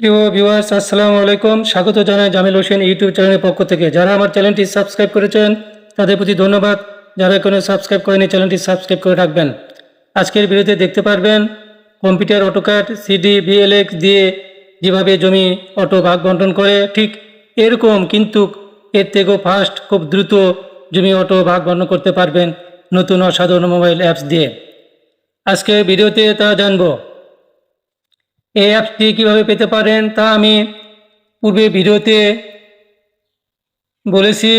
প্রিয় ভিউয়ার্স আসসালামু আলাইকুম। স্বাগত জানাই জামিল হোসেন ইউটিউব চ্যানেলের পক্ষ থেকে। যারা আমার চ্যানেলটি সাবস্ক্রাইব করেছেন, তাদের প্রতি ধন্যবাদ। যারা এখনও সাবস্ক্রাইব করেনি, চ্যানেলটি সাবস্ক্রাইব করে রাখবেন। আজকের ভিডিওতে দেখতে পারবেন, কম্পিউটার অটোকাট সিডি, ভিএলএক্স দিয়ে যেভাবে জমি অটো ভাগ বন্টন করে, ঠিক এরকম কিন্তু এর থেকেও ফাস্ট খুব দ্রুত জমি অটো ভাগ বন্টন করতে পারবেন নতুন অসাধারণ মোবাইল অ্যাপস দিয়ে। আজকে ভিডিওতে তা জানব। এই অ্যাপসটি কীভাবে পেতে পারেন তা আমি পূর্বে ভিডিওতে বলেছি।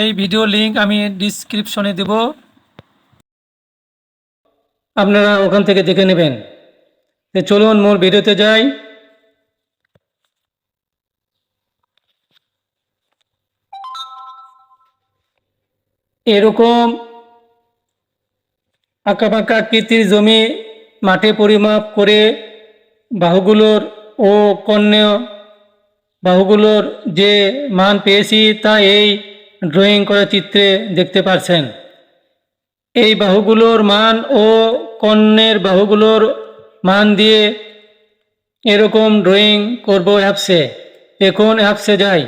এই ভিডিও লিংক আমি ডিসক্রিপশনে দেব। আপনারা ওখান থেকে দেখে নেবেন। চলুন মূল ভিডিওতে যাই। এরকম আঁকা পাকা আকৃতির জমি মাঠে পরিমাপ করে বাহুগুলোর ও কর্ণেয় বাহুগুলোর যে মান পেয়েছি তা এই ড্রয়িং করা চিত্রে দেখতে পারছেন। এই বাহুগুলোর মান ও কর্ণের বাহুগুলোর মান দিয়ে এরকম ড্রয়িং করব অ্যাপসে। এখন অ্যাপসে যাই।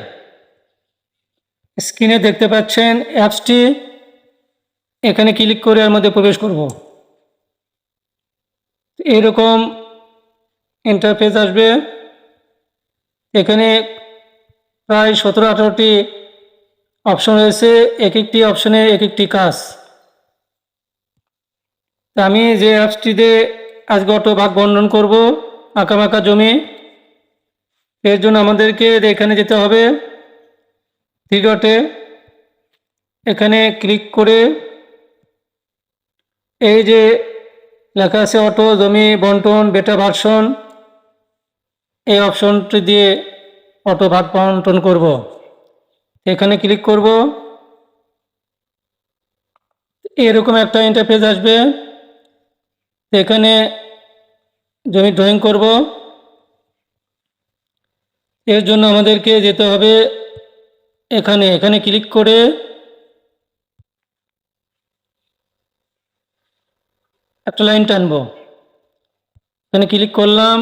স্ক্রিনে দেখতে পাচ্ছেন, অ্যাপসটি এখানে ক্লিক করে এর মধ্যে প্রবেশ করব। এরকম ইন্টারফেস আসবে। এখানে প্রায় সতেরো, আঠারোটি অপশন রয়েছে। এক একটি অপশনে এক একটি কাজ। তা আমি যে অ্যাপসটিতে আজকে অটো ভাগ বন্টন করব, আঁকাবাঁকা জমি, এর জন্য আমাদেরকে এখানে যেতে হবে। থ্রি ডটে এখানে ক্লিক করে এই যে লেখা আছে অটো, জমি, বন্টন বেটা ভার্সন এই অপশনটি দিয়ে অটো ভাগ বন্টন করব। এখানে ক্লিক করব। এরকম একটা ইন্টারফেস আসবে। এখানে জমি ড্রয়িং করব। এর জন্য আমাদেরকে যেতে হবে এখানে। এখানে ক্লিক করে একটা লাইন টানবো। এখানে ক্লিক করলাম।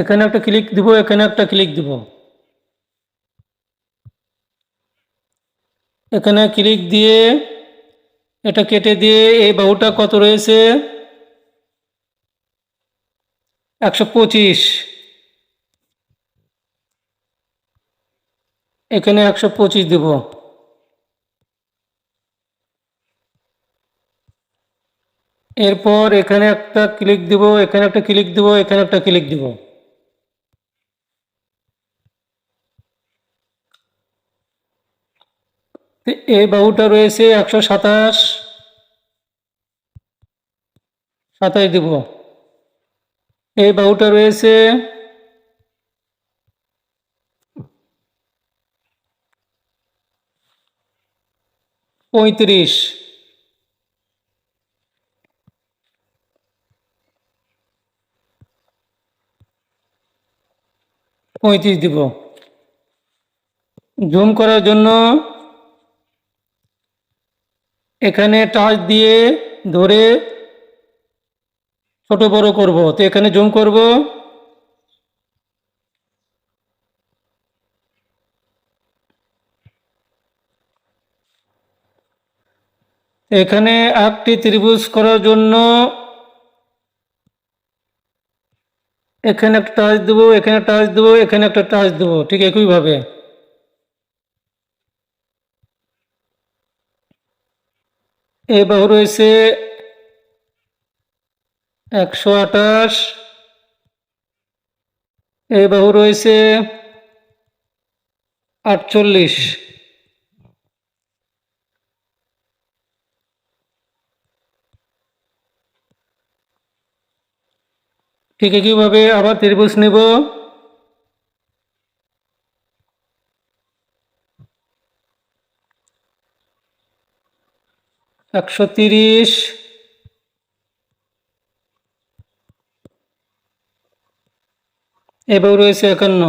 এখানে একটা ক্লিক দিব, এখানে একটা ক্লিক দিব। এখানে ক্লিক দিয়ে এটা কেটে দিয়ে এই বাহুটা কত রয়েছে? একশো পঁচিশ। এখানে একশো পঁচিশ দেবো। এরপর এখানে একটা ক্লিক দিব, এখানে একটা ক্লিক দিব, এখানে একটা ক্লিক দিব। এই বাহুটা রয়েছে একশো সাতাশ। সাতাশ দিব। এই বাহুটা রয়েছে পঁয়ত্রিশ। পঁয়ত্রিশ দিব। জুম করার জন্য এখানে টাচ দিয়ে ধরে ছোট বড় করব। তো এখানে জুম করব। এখানে একটি ত্রিভুজ করার জন্য এখানে একটা টাচ দেবো, এখানে টাচ দেবো, এখানে একটা টাচ দেবো, ঠিক একইভাবে। এই বাহু রয়েছে একশো আঠাশ। এই বাহু রয়েছে আটচল্লিশ। ঠিক একইভাবে আবার ত্রিভুজ নেব। একশো তিরিশ। এবার রয়েছে একান্ন।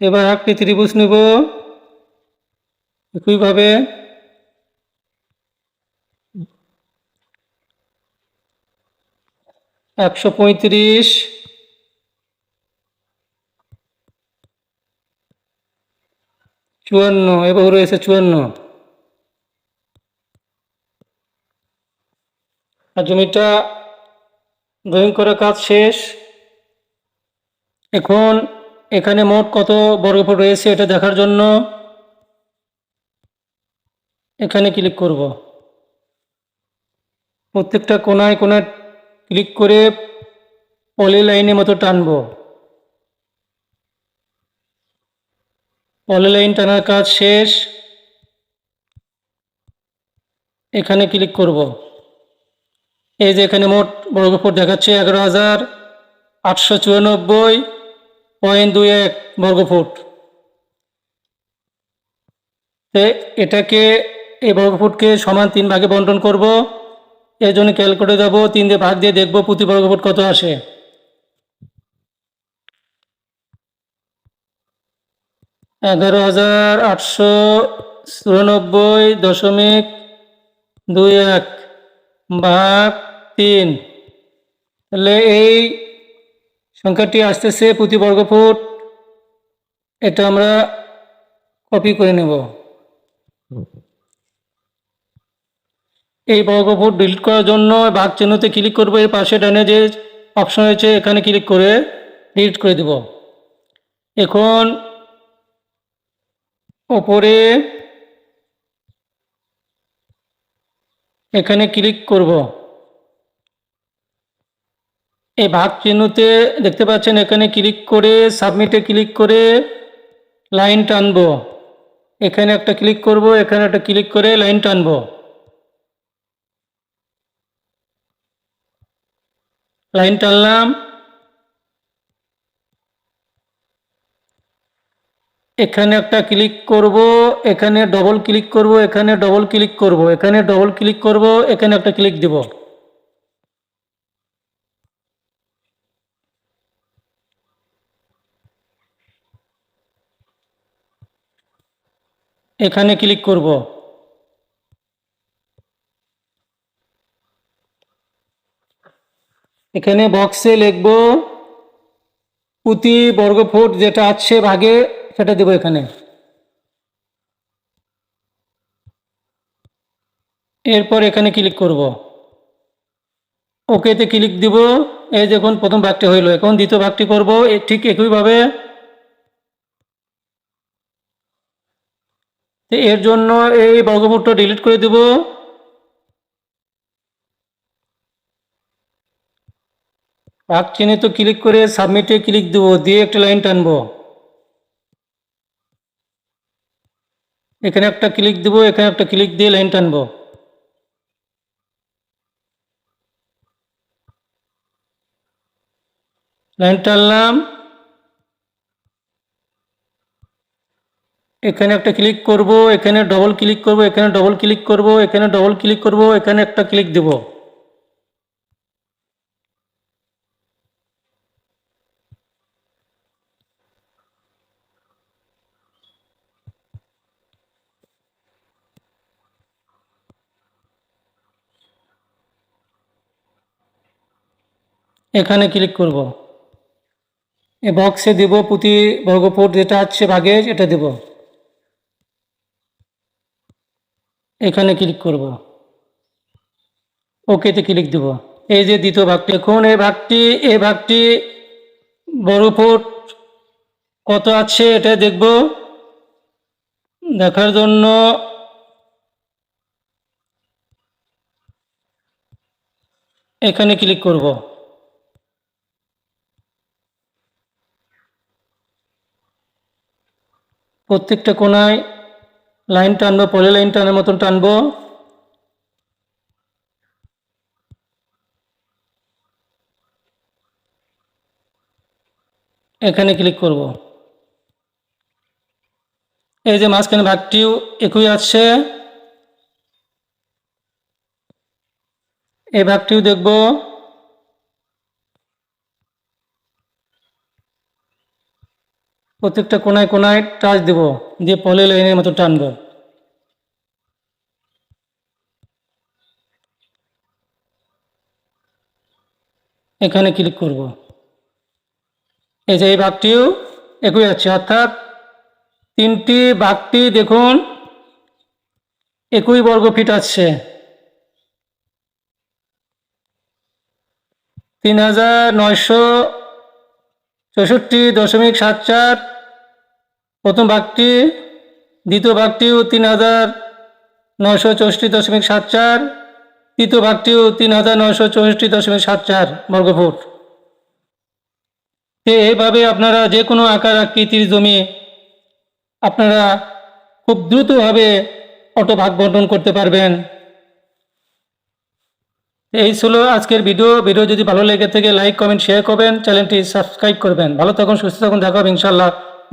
এবার একটি ত্রিভুজ নেব। একইভাবে একশো পঁয়ত্রিশ। চুয়ান্ন এবার রয়েছে চুয়ান্ন। আর জমিটা ড্রয়িং করার কাজ শেষ। এখন এখানে মোট কত বর্গফুট রয়েছে এটা দেখার জন্য। এখানে ক্লিক করব। প্রত্যেকটা কোনায় কোনায় ক্লিক করে পলি লাইনের মতো টানবো পলি লাইন টানার কাজ শেষ। এখানে ক্লিক করব। এই যে এখানে মোট বর্গফুট দেখাচ্ছে এগারো হাজার আটশো চুরানব্বই পয়েন্ট দুই এক বর্গফুট এটাকে এই বর্গফুটকে সমান তিন ভাগে বন্টন করব। এর জন্য ক্যালকুলেটর যাব, তিন দিয়ে ভাগ দিয়ে দেখব প্রতি বর্গফুট কত আসে। এগারো হাজার আটশো চুরানব্বই দশমিক দুই এক ভাগ তিন। তাহলে এই সংখ্যাটি আসতেছে প্রতি বর্গফুট। এটা আমরা কপি করে নেব। এই বর্গফুট ডিলিট করার জন্য ভাগ চিহ্নতে ক্লিক করব এর পাশে ডানে যে অপশন রয়েছে, এখানে ক্লিক করে ডিলিট করে দেব। এখন ওপরে এখানে ক্লিক করব। এই ভাগ চিহ্নতে দেখতে পাচ্ছেন এখানে ক্লিক করে, সাবমিটে ক্লিক করে লাইন টানবো। এখানে একটা ক্লিক করব, এখানে একটা ক্লিক করে লাইন টানবো। লাইন টানলাম। এখানে একটা ক্লিক করব, এখানে ডবল ক্লিক করব, এখানে ডবল ক্লিক করব, এখানে ডবল ক্লিক করব, এখানে একটা ক্লিক দিব। এখানে ক্লিক করব। এখানে বক্সে লিখব প্রতি বর্গফুট যেটা আছে ভাগে সেটা দেবো এখানে। এরপর এখানে ক্লিক করব। ওকেতে ক্লিক দিব। এই দেখুন প্রথম ভাগটি হইল। এখন দ্বিতীয় ভাগটি করব। ঠিক একইভাবে। এর জন্য এই বর্গফুটটা ডিলিট করে দেব। ভাগ চিহ্নে তো ক্লিক করে সাবমিটে ক্লিক দেবো। দিয়ে একটা লাইন টানবো। এখানে একটা ক্লিক দেবো, এখানে একটা ক্লিক দিয়ে লাইন টানবো। লাইন টানলাম। এখানে একটা ক্লিক করব, এখানে ডবল ক্লিক করব, এখানে ডবল ক্লিক করব, এখানে ডবল ক্লিক করব, এখানে একটা ক্লিক দেব। এখানে ক্লিক করব। এ বক্সে দেব প্রতি বর্গফুট যেটা আছে ভাগে এটা দেব। এখানে ক্লিক করব। ওকেতে ক্লিক দেব। এই যে দ্বিতীয় ভাগটি এখন এই ভাগটি এই ভাগটি বর্গফুট কত আছে এটা দেখব। দেখার জন্য এখানে ক্লিক করব। প্রত্যেকটা কোনায় লাইন টানবো পলে লাইন টানের মতন টানবো। এখানে ক্লিক করব। এই যে মাঝখানে ভাগটিও একই আসছে এই ভাগটিও দেখব। প্রত্যেকটা কোনায় কোনায় টাচ দেব, দিয়ে পলে লাইনের মতো টানবো। এখানে ক্লিক করব। এই যে এই বাঘটিও একই আছে, অর্থাৎ তিনটি বাঘটি দেখুন, একই বর্গ ফিট আসছে তিন হাজার নয়শো চৌষট্টি দশমিক সাত চার প্রথম ভাগটি, দ্বিতীয় ভাগটিও তিন হাজার নশো চৌষট্টি দশমিক সাত চার, তৃতীয় ভাগটিও তিন হাজার নশো চৌষট্টি দশমিক সাত চার বর্গফুট। তো এইভাবে আপনারা যে কোনো আকার আকৃতির জমি আপনারা খুব দ্রুতভাবে অটো ভাগ বন্টন করতে পারবেন। এই ছিল আজকের ভিডিও। ভিডিও যদি ভালো লেগে থাকে, লাইক, কমেন্ট শেয়ার করবেন। চ্যানেলটি সাবস্ক্রাইব করবেন। ভালো থাকুন, সুস্থ থাকুন। দেখা হবে ইনশাল্লাহ